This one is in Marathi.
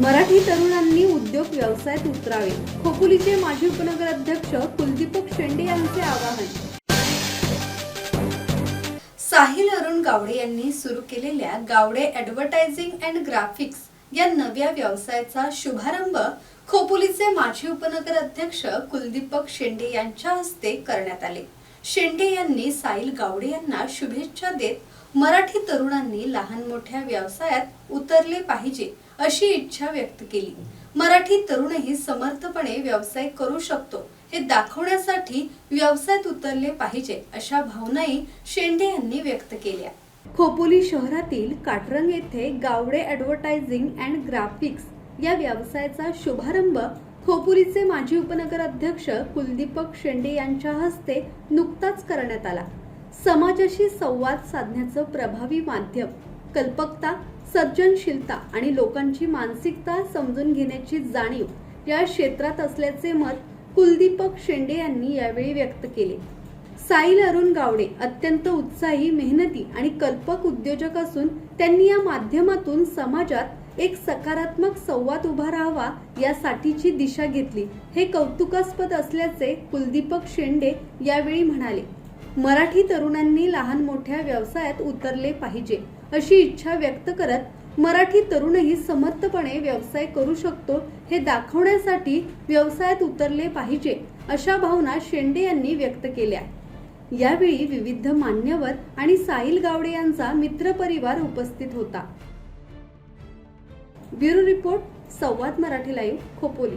मराठी तरुणांनी उद्योग व्यवसायात उतरावे. खोपुलीचे माजी उपनगराध्यक्ष कुलदीपक शेंडे यांचे आवाहन. साहिल अरुण गावडे यांनी सुरू केलेल्या गावडे ॲडव्हर्टायझिंग अँड ग्राफिक्स या नव्या व्यवसायाचा शुभारंभ खोपोलीचे माजी उपनगर अध्यक्ष कुलदीपक शेंडे यांच्या हस्ते करण्यात आले. शेंडे यांनी साहिल गावडे यांना शुभेच्छा देत मराठी तरुणांनी लहान मोठ्या व्यवसायात उतरले पाहिजे अशी इच्छा व्यक्त केली. मराठी तरुणही समर्थपणे व्यवसाय करू शकतो. हे दाखवण्यासाठी व्यवसायात उतरले पाहिजे अशा भावनाही शेंडे यांनी व्यक्त केल्या. खोपोली शहरातील काटरंग येथे गावडे ॲडव्हर्टायझिंग अँड ग्राफिक्स या व्यवसायाचा शुभारंभ खोपोलीचे माजी उपनगर अध्यक्ष कुलदीपक शेंडे यांच्या हस्ते नुकताच करण्यात आला. समाजाशी संवाद साधण्याचं प्रभावी माध्यम कल्पकता सर्जनशीलता आणि लोकांची मानसिकता समजून घेण्याची जाणीव या क्षेत्रात असल्याचे मत कुलदीपक शेंडे यांनी यावेळी व्यक्त केले. साईल अरुण गावडे अत्यंत उत्साही मेहनती आणि कल्पक उद्योजक असून त्यांनी या माध्यमातून समाजात एक सकारात्मक संवाद उभा राहावा यासाठीची दिशा घेतली हे कौतुकास्पद असल्याचे कुलदीपक शेंडे यावेळी म्हणाले. मराठी तरुणांनी लहान मोठ्या व्यवसायात उतरले पाहिजे अशी इच्छा व्यक्त करत मराठी तरुणही समर्थपणे व्यवसाय करू शकतो हे दाखवण्यासाठी व्यवसायात उतरले पाहिजे अशा भावना शेंडे यांनी व्यक्त केल्या. यावेळी विविध मान्यवर आणि साहिल गावडे यांचा मित्रपरिवार उपस्थित होता. ब्युरो रिपोर्ट संवाद मराठी लाईव्ह खोपोली.